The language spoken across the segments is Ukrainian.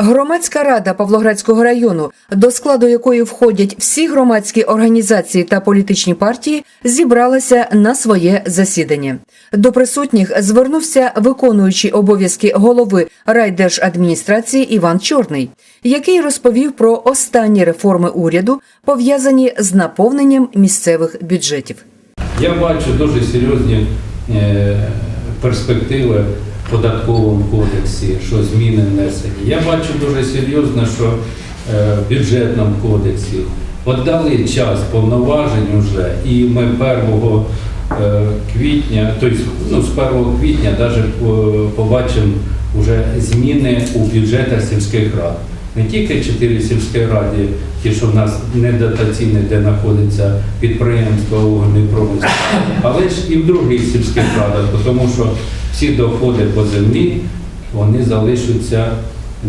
Громадська рада Павлоградського району, до складу якої входять всі громадські організації та політичні партії, зібралася на своє засідання. До присутніх звернувся виконуючий обов'язки голови райдержадміністрації Іван Чорний, який розповів про останні реформи уряду, пов'язані з наповненням місцевих бюджетів. Я бачу дуже серйозні е, перспективи податковому кодексі, що зміни внесені. Я бачу дуже серйозно, що е, в бюджетному кодексі віддали час повноважень вже, і ми 1 е, квітня, тобто ну, з 1 квітня навіть побачимо вже зміни у бюджетах сільських рад. Не тільки чотири сільські ради, ті, що в нас недотаційні, де знаходяться підприємства вугільної промисловості, але ж і в других сільських радах, тому що всі доходи по землі вони залишаться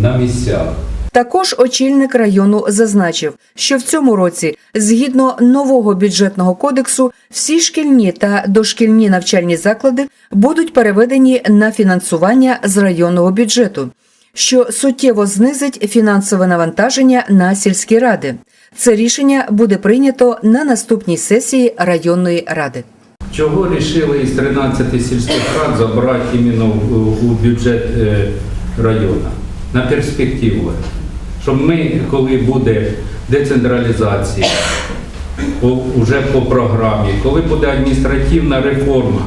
на місцях. Також очільник району зазначив, що в цьому році, згідно нового бюджетного кодексу, всі шкільні та дошкільні навчальні заклади будуть переведені на фінансування з районного бюджету, що суттєво знизить фінансове навантаження на сільські ради. Це рішення буде прийнято на наступній сесії районної ради. Чого вирішили із 13 сільських рад забрати іменно у бюджет е, району? На перспективу. Щоб ми, коли буде децентралізація, вже по програмі, коли буде адміністративна реформа,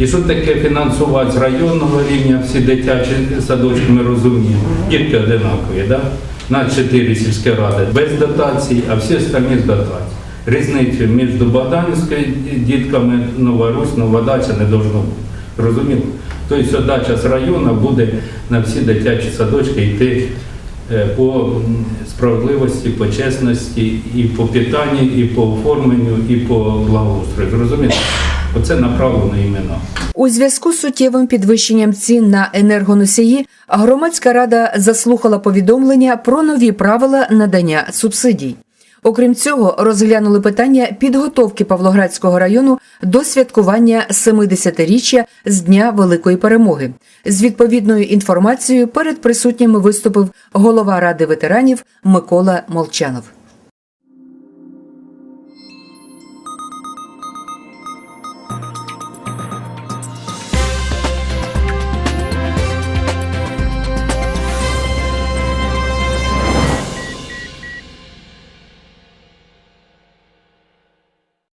і що таке фінансувати з районного рівня всі дитячі садочки, ми розуміємо, дітки одинакові, да? на чотири сільські ради без дотацій, а всі остальні з дотацій. Різницю між Богданівською дітками Нова Русь, Нова Дача не должно бути. Розуміло? Тобто дача з району буде на всі дитячі садочки йти е, по справедливості, по чесності, і по питанні, і по оформленню, і по благоустрою. Зрозуміло? Оце направлено іменно. У зв'язку з суттєвим підвищенням цін на енергоносії громадська рада заслухала повідомлення про нові правила надання субсидій. Окрім цього, розглянули питання підготовки Павлоградського району до святкування 70-річчя з Дня Великої Перемоги. З відповідною інформацією перед присутніми виступив голова ради ветеранів Микола Молчанов.